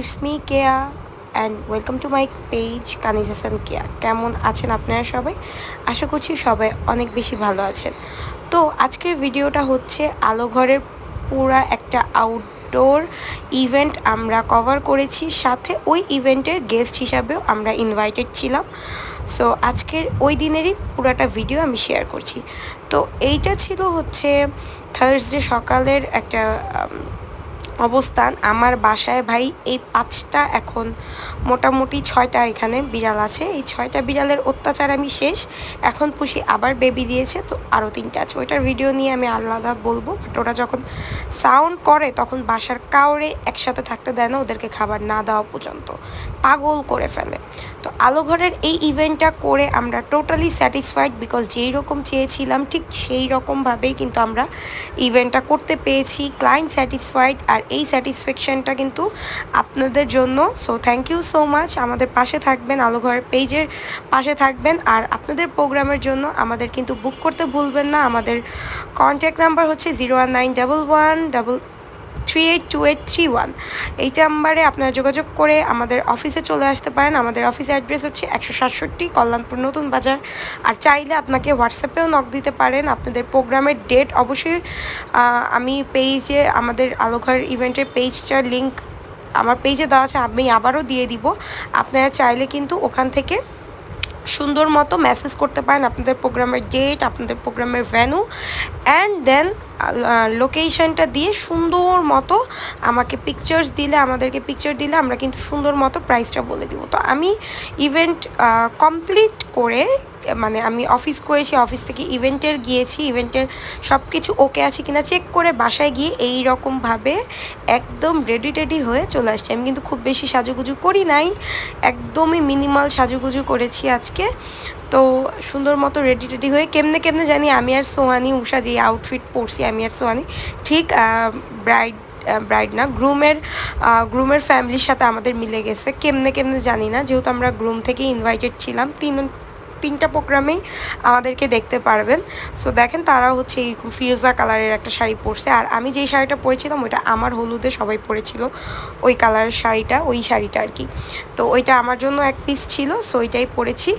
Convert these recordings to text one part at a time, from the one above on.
It's me Keya and welcome to my page Kaniz Hasan Keya. কেমন আছেন আপনারা সবাই? আশা করছি সবাই অনেক বেশি ভালো আছেন। তো আজকের ভিডিওটা হচ্ছে আলো ঘরের পুরা একটা আউটডোর ইভেন্ট আমরা কভার করেছি। সাথে ওই ইভেন্টের গেস্ট হিসাবেও আমরা ইনভাইটেড ছিলাম। সো আজকের ওই দিনেরই পুরাটা ভিডিও আমি শেয়ার করছি। তো এইটা ছিল হচ্ছে থার্সডে সকালের একটা অবস্থান। আমার বাসায় ভাই এই পাঁচটা এখন মোটামুটি ছয়টা এখানে বিড়াল আছে। এই ছয়টা বিড়ালের অত্যাচার আমি শেষ। এখন পুষি আবার বেবি দিয়েছে, তো আরও তিনটা আছে। ওইটার ভিডিও নিয়ে আমি আলাদা বলব। বাট ওরা যখন সাউন্ড করে, তখন বাসার কাউরে একসাথে থাকতে দেয় না। ওদেরকে খাবার না দেওয়া পর্যন্ত। পাগল করে ফেলে। তো আলো ঘরের এই ইভেন্টটা করে আমরা টোটালি স্যাটিসফাইড বিকজ যেই রকম চেয়েছিলাম, ঠিক সেই রকমভাবেই কিন্তু আমরা ইভেন্টটা করতে পেরেছি ক্লায়েন্ট স্যাটিসফাইড আর এই স্যাটিসফ্যাকশানটা কিন্তু আপনাদের জন্য। So thank you so much আমাদের পাশে থাকবেন আলো ঘরের পেজের পাশে থাকবেন। আর আপনাদের প্রোগ্রামের জন্য আমাদের কিন্তু বুক করতে ভুলবেন না। আমাদের কন্ট্যাক্ট নাম্বার হচ্ছে zero one nine double one double three eight two eight three one এই নাম্বারে আপনারা যোগাযোগ করে আমাদের অফিসে চলে আসতে পারেন। আমাদের অফিস অ্যাড্রেস হচ্ছে একশো সাতষট্টি কল্যাণপুর নতুন বাজার। আর চাইলে আপনাকে হোয়াটসঅ্যাপেও নক দিতে পারেন। আপনাদের প্রোগ্রামের ডেট অবশ্যই আমি পেজে আমাদের আলোঘর ইভেন্টের পেজটার লিঙ্ক আমার পেজে দেওয়া আছে, আমি আবারও দিয়ে দিব। আপনারা চাইলে কিন্তু ওখান থেকে সুন্দর মতো মেসেজ করতে পারেন। আপনাদের প্রোগ্রামের ডেট আপনাদের প্রোগ্রামের ভ্যানু অ্যান্ড দেন লোকেশনটা দিয়ে সুন্দর মতো আমাকে পিকচার্স দিলে, আমাদেরকে পিকচার দিলে আমরা কিন্তু সুন্দর মতো প্রাইসটা বলে দিব। তো আমি ইভেন্ট কমপ্লিট করে মানে আমি অফিস করেছি অফিস থেকে ইভেন্টের গিয়েছি ইভেন্টের সব কিছু ওকে আছে কিনা চেক করে বাসায় গিয়ে এই রকমভাবে একদম রেডি টেডি হয়ে চলে আসছি। আমি কিন্তু খুব বেশি সাজুগুজু করি নাই, একদমই মিনিমাল সাজুগুজু করেছি আজকে। তো সুন্দর মতো রেডি টেডি হয়ে কেমনে কেমনে জানি আমি আর সোয়ানি উষা যে আউটফিট পরছি, আমি আর সোয়ানি ঠিক ব্রাইড ব্রাইড না গ্রুমের গ্রুমের ফ্যামিলির সাথে আমাদের মিলে গেছে। কেমনে কেমনে জানি না, যেহেতু আমরা গ্রুম থেকে ইনভাইটেড ছিলাম তিন তিনটা প্রোগ্রামেই আমাদেরকে দেখতে পারবেন। সো দেখেন তারা হচ্ছে এই ফিরোজা কালারের একটা শাড়ি পরছে। আর আমি যেই শাড়িটা পরেছিলাম, ওইটা আমার হলুদে সবাই পরেছিল। ওই কালারের শাড়িটা, ওই শাড়িটা আর কি। তো, ওইটা আমার জন্য এক পিস ছিল সো ওইটাই পরেছি।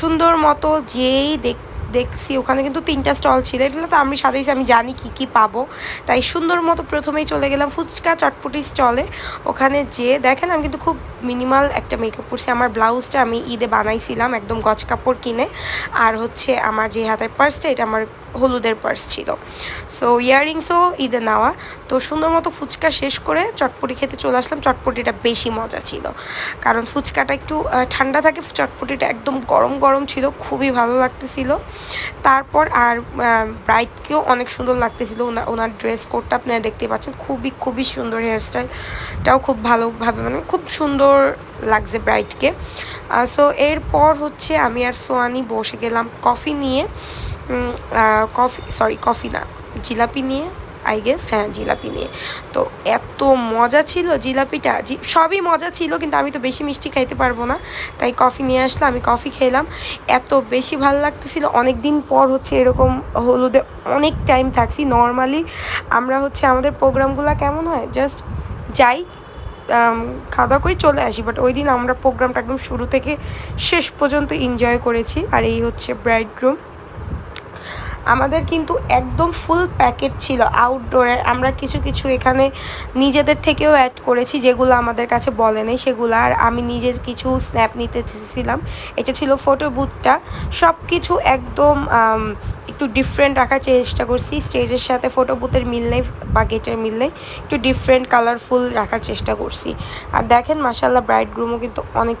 সুন্দর মতো যেই দেখ দেখছি, ওখানে কিন্তু তিনটা স্টল ছিল। এগুলো তো আমি সাথেই আমি জানি কি কি পাবো। তাই সুন্দর মতো প্রথমেই চলে গেলাম ফুচকা চটপটি স্টলে। ওখানে যে, দেখেন আমি কিন্তু খুব মিনিমাল একটা মেকআপ করছি আমার ব্লাউজটা আমি ঈদে বানাইছিলাম একদম গজ কাপড় কিনে। আর হচ্ছে আমার যে হাতের পার্সটা এটা আমার হলুদের পার্স ছিল। সো ইয়াররিংসও ঈদে নেওয়া। তো সুন্দর মতো ফুচকা শেষ করে চটপটি খেতে চলে আসলাম। চটপটিটা বেশি মজা ছিল। কারণ ফুচকাটা একটু ঠান্ডা থাকে, চটপটিটা একদম গরম গরম ছিল, খুবই ভালো লাগতেছিল। তারপর আর ব্রাইটকেও অনেক সুন্দর লাগতেছিল। ওনার ওনার ড্রেস কোডটা আপনারা দেখতে পাচ্ছেন। খুবই খুবই সুন্দর হেয়ারস্টাইলটাও খুব ভালোভাবে মানে খুব সুন্দর লাগছে ব্রাইটকে। সো এরপর হচ্ছে আমি আর সোয়ানি বসে গেলাম কফি নিয়ে। কফি সরি কফি না, জিলাপি নিয়ে আই গেস হ্যাঁ জিলাপি নিয়ে। তো এত মজা ছিল জিলাপিটা সবই মজা ছিল, কিন্তু আমি তো বেশি মিষ্টি খাইতে পারব না, তাই কফি নিয়ে আসলাম, আমি কফি খেলাম। এত বেশি ভালো লাগতেছিল অনেক দিন পর হচ্ছে এরকম হলুদে অনেক টাইম থাকছি। নর্মালি আমরা হচ্ছে আমাদের প্রোগ্রামগুলো কেমন হয়? জাস্ট যাই খাওয়া দাওয়া করে, চলে আসি। বাট ওই দিন আমরা প্রোগ্রামটা একদম শুরু থেকে শেষ পর্যন্ত এনজয় করেছি। আর এই হচ্ছে ব্রাইড গ্রুম আমাদের কিন্তু একদম ফুল প্যাকেজ ছিল আউটডোরের আমরা কিছু কিছু এখানে নিজেদের থেকেও অ্যাড করেছি, যেগুলো আমাদের কাছে বলে নেই সেগুলো। আর আমি নিজে কিছু স্ন্যাপ নিতে চেয়েছিলাম। এটা ছিল ফটো বুথটা সব কিছু একদম একটু ডিফারেন্ট রাখার চেষ্টা করছি। স্টেজের সাথে ফটো বুথের মিল নেই বা গেটের মিল নেই। একটু ডিফারেন্ট কালারফুল রাখার চেষ্টা করছি। আর দেখেন মাসাল্লাহ ব্রাইড গ্রুমও কিন্তু অনেক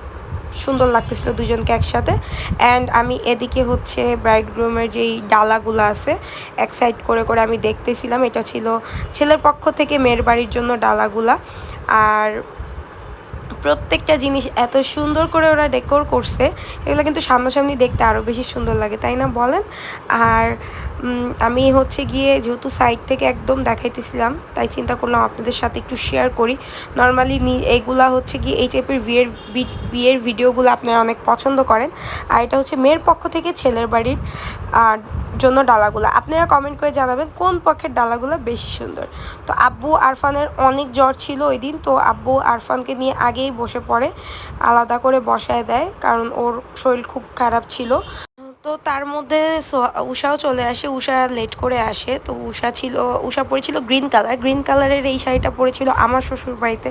সুন্দর লাগতেছিল দুজনকে একসাথে। অ্যান্ড আমি এদিকে হচ্ছে ব্রাইড গ্রুমের যেই ডালাগুলো আছে, এক সাইড করে করে আমি দেখতেছিলাম, এটা ছিল ছেলের পক্ষ থেকে মেয়ের বাড়ির জন্য ডালাগুলা। আর প্রত্যেকটা জিনিস এত সুন্দর করে ওরা ডেকোর করছে, এগুলো কিন্তু সামনাসামনি দেখতে আরও বেশি সুন্দর লাগে, তাই না বলেন? আর আমি হচ্ছে গিয়ে যেহেতু সাইড থেকে একদম দেখাইতেছিলাম, তাই চিন্তা করলাম আপনাদের সাথে একটু শেয়ার করি। নর্মালি এইগুলা হচ্ছে গিয়ে এই টাইপের বিয়ের বিয়ের ভিডিওগুলো আপনারা অনেক পছন্দ করেন। আর এটা হচ্ছে মেয়ের পক্ষ থেকে ছেলের বাড়ির আর জন্য ডালাগুলো। আপনারা কমেন্ট করে জানাবেন কোন পক্ষের ডালাগুলো বেশি সুন্দর। তো আব্বু আরফানের অনেক জ্বর ছিল ওই দিন, তো আব্বু আরফানকে নিয়ে আগেই বসে পড়ে, আলাদা করে বসায় দেয়, কারণ ওর শরীর খুব খারাপ ছিল। তো তার মধ্যে উষাও চলে আসে, উষা লেট করে আসে। তো উষা ছিল, উষা পরেছিল গ্রিন কালার গ্রিন কালারের এই শাড়িটা পরেছিল আমার শ্বশুর বাড়িতে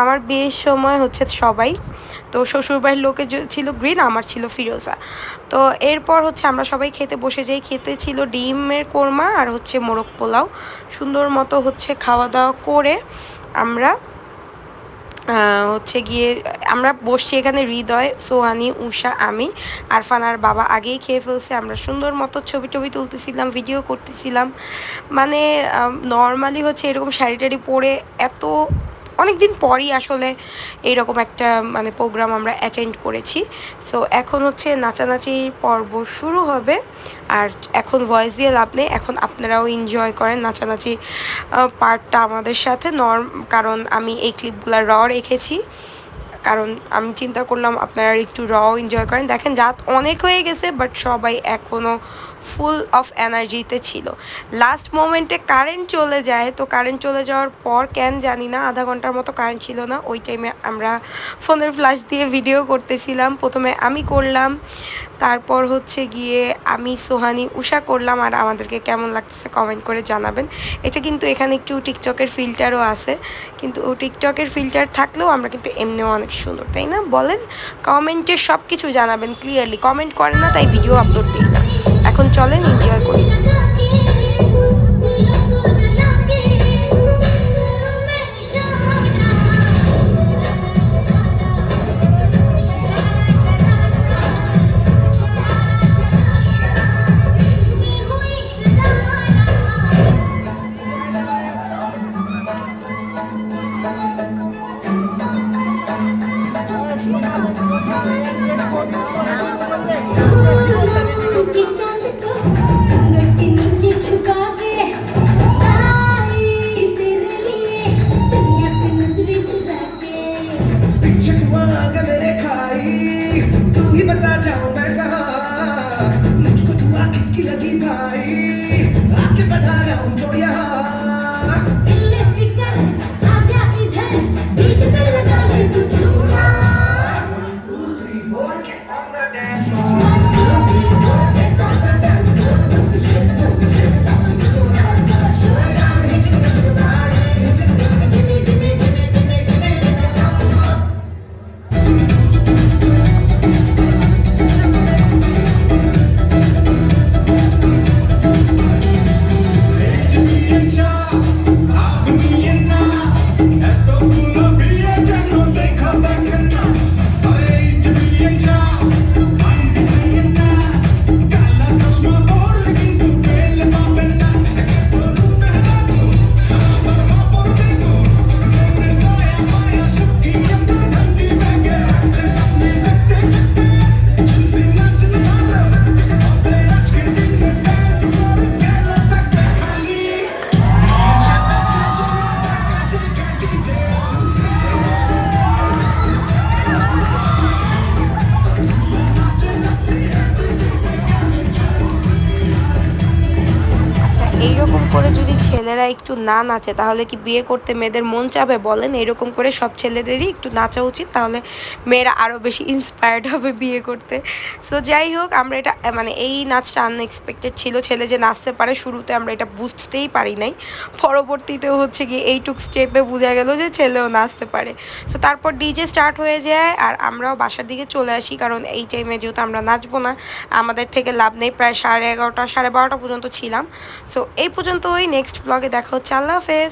আমার বিয়ের সময় হচ্ছে সবাই। তো শ্বশুরবাড়ির লোকের যে ছিল গ্রিন আমার ছিল ফিরোজা। তো এরপর হচ্ছে আমরা সবাই খেতে বসে যাই। খেতে ছিল ডিমের কোরমা আর হচ্ছে মোরগ পোলাও। সুন্দর মতো হচ্ছে খাওয়া দাওয়া করে আমরা হচ্ছে গিয়ে, আমরা বসছি এখানে হৃদয়, সোহানি, উষা, আমি, আরফান আর বাবা আগেই খেয়ে ফেলছে। আমরা সুন্দর মতো ছবি টবি তুলতেছিলাম ভিডিও করতেছিলাম। মানে নর্মালি হচ্ছে এরকম শাড়ি টাড়ি পরে এত অনেক দিন পরই আসলে এইরকম একটা মানে প্রোগ্রাম আমরা অ্যাটেন্ড করেছি। সো এখন হচ্ছে নাচানাচির পর্ব শুরু হবে। আর এখন ভয়েস দিয়ে লাভ নেই, এখন আপনারাও এনজয় করেন নাচানাচি পার্টটা আমাদের সাথে। নর্ম কারণ আমি এই ক্লিপগুলো র রেখেছি। কারণ আমি চিন্তা করলাম আপনারা একটু র এনজয় করেন। দেখেন, রাত অনেক হয়ে গেছে বাট সবাই এখনও ফুল অফ এনার্জিতে ছিল। লাস্ট মোমেন্টে কারেন্ট চলে যায়, তো কারেন্ট চলে যাওয়ার পর কেন জানি না, আধা ঘণ্টার মতো কারেন্ট ছিল না। ওই টাইমে আমরা ফোনের ফ্ল্যাশ দিয়ে ভিডিও করতেছিলাম। প্রথমে আমি করলাম, তারপর হচ্ছে গিয়ে আমি, সোহানি, উষা করলাম। আর আমাদেরকে কেমন লাগতেছে কমেন্ট করে জানাবেন। এটা কিন্তু এখানে একটু টিকটকের ফিল্টারও আছে। কিন্তু টিকটকের ফিল্টার থাকলেও আমরা কিন্তু এমনিও অনেক সুন্দর তাই না? বলেন, কমেন্টে সব কিছু জানাবেন ক্লিয়ারলি কমেন্ট করে না, তাই ভিডিও আপলোড দিই না। এখন চলেন এনজয় করি। আচ্ছা এইরকম করে যদি ছেলেরা একটু না নাচে, তাহলে কি বিয়ে করতে মেয়েদের মন চাবে বলেন? এরকম করে সব ছেলেদেরই একটু নাচা উচিত, তাহলে মেয়েরা আরও বেশি ইন্সপায়ার্ড হবে বিয়ে করতে। সো যাই হোক, আমরা এটা মানে এই নাচটা আনএক্সপেক্টেড ছিল, ছেলে যে নাচতে পারে শুরুতে আমরা এটা বুঝতেই পারি নাই। পরবর্তীতেও হচ্ছে গিয়ে এইটুক স্টেপে বোঝা গেল যে ছেলেও নাচতে পারে। সো তারপর ডিজে স্টার্ট হয়ে যায়, আর আমরাও বাসার দিকে চলে আসি, কারণ এই টাইমে যেহেতু আমরা নাচবো না, আমাদের থেকে লাভ নেই, প্রায় সাড়ে এগারোটা, সাড়ে বারোটা পর্যন্ত ছিলাম। সো এই পর্যন্তই নেক্সট ব্লগে দেখা হচ্ছে। আল্লাহ হাফেজ।